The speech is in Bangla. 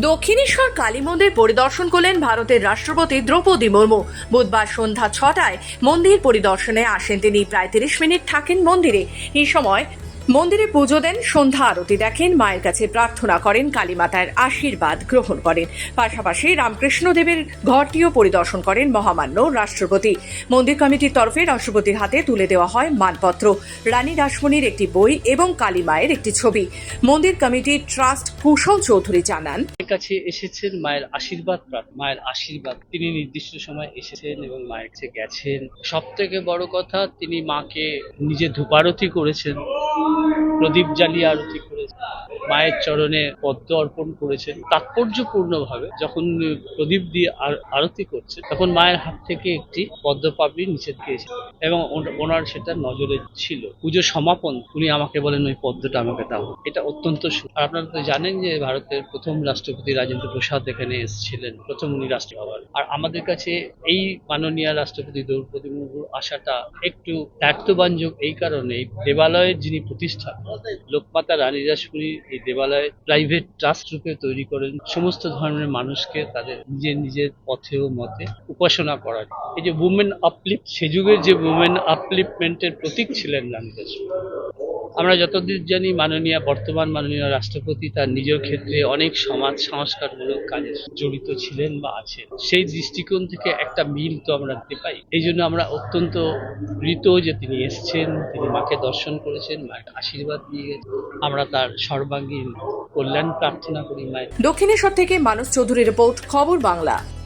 দক্ষিণেশ্বর কালী মন্দির পরিদর্শন করলেন ভারতের রাষ্ট্রপতি দ্রৌপদী মুর্মু। বুধবার সন্ধ্যা ছটায় মন্দির পরিদর্শনে আসেন তিনি। প্রায় তিরিশ মিনিট থাকেন মন্দিরে। এই সময় মন্দিরে পুজো দেন, সন্ধ্যা আরতি দেখেন, মায়ের কাছে প্রার্থনা করেন, কালীমাতার আশীর্বাদ গ্রহণ করেন। পাশাপাশি রামকৃষ্ণ দেবের ঘরটিও পরিদর্শন করেন মহামান্য রাষ্ট্রপতি। মন্দির কমিটির তরফে রাষ্ট্রপতির হাতে তুলে দেওয়া হয় মানপত্র। রানী রাসমণির একটি বই এবং কালী মায়ের একটি ছবি। মন্দির কমিটির ট্রাস্ট কুশল চৌধুরী জানান কাছে এসেছেন, মায়ের আশীর্বাদ মায়ের আশীর্বাদ। তিনি নির্দিষ্ট সময় এসেছেন এবং মায়ের কাছে গেছেন। সব থেকে বড় কথা, তিনি মাকে নিজে ধূপারতি করেছেন। প্রদীপ জ্বালিয়ে আরতি করেছেন মায়ের চরণে পদ্ম অর্পণ করেছেন। তাৎপর্যপূর্ণভাবে যখন প্রদীপ দিয়ে আরতি করছেন তখন মায়ের হাত থেকে একটি পদ্ম পাপড়ি নিচে দিয়েছে এবং ওনার সেটা নজরে ছিল। পুজো সমাপন, উনি আমাকে বলেন, ওই পদ্মটা আমাকে দাও। এটা অত্যন্ত আর আপনারা তো জানেন যে ভারতের প্রথম রাষ্ট্রপতি রাজেন্দ্র প্রসাদ এখানে এসেছিলেন, প্রথম উনি রাষ্ট্র হওয়ার আর আমাদের কাছে এই মাননীয় রাষ্ট্রপতি দ্রৌপদী মুর্মুর আসাটা একটু দায়িত্ববাঞ্জক এই কারণে দেবালয়ের যিনি প্রতিষ্ঠা লোকমাতা রানী রাসমণি এই দেবালয় প্রাইভেট ট্রাস্ট রূপে তৈরি করেন। সমস্ত ধর্মের মানুষকে তাদের নিজের নিজের পথে ও মতে উপাসনা করার। এই যে উমেন আপলিফ্ট সে যুগের যে উমেন আপলিফমেন্টের প্রতীক ছিলেন রানী আমরা যতদূর জানি মাননীয়, বর্তমান মাননীয় রাষ্ট্রপতি তার নিজের ক্ষেত্রে অনেক সমাজ সংস্কারমূলক কাজে জড়িত ছিলেন বা আছেন। সেই দৃষ্টিকোণ থেকে একটা মিল তো আমরা দেখতে পাই। এই জন্য আমরা অত্যন্ত প্রীত যে তিনি এসেছেন, তিনি মাকে দর্শন করেছেন, মায়ের আশীর্বাদ নিয়ে গেছেন। আমরা তার সর্বাঙ্গীন কল্যাণ প্রার্থনা করি মায়ের। দক্ষিণেশ্বর থেকে মানস চৌধুরী রিপোর্ট, খবর বাংলা।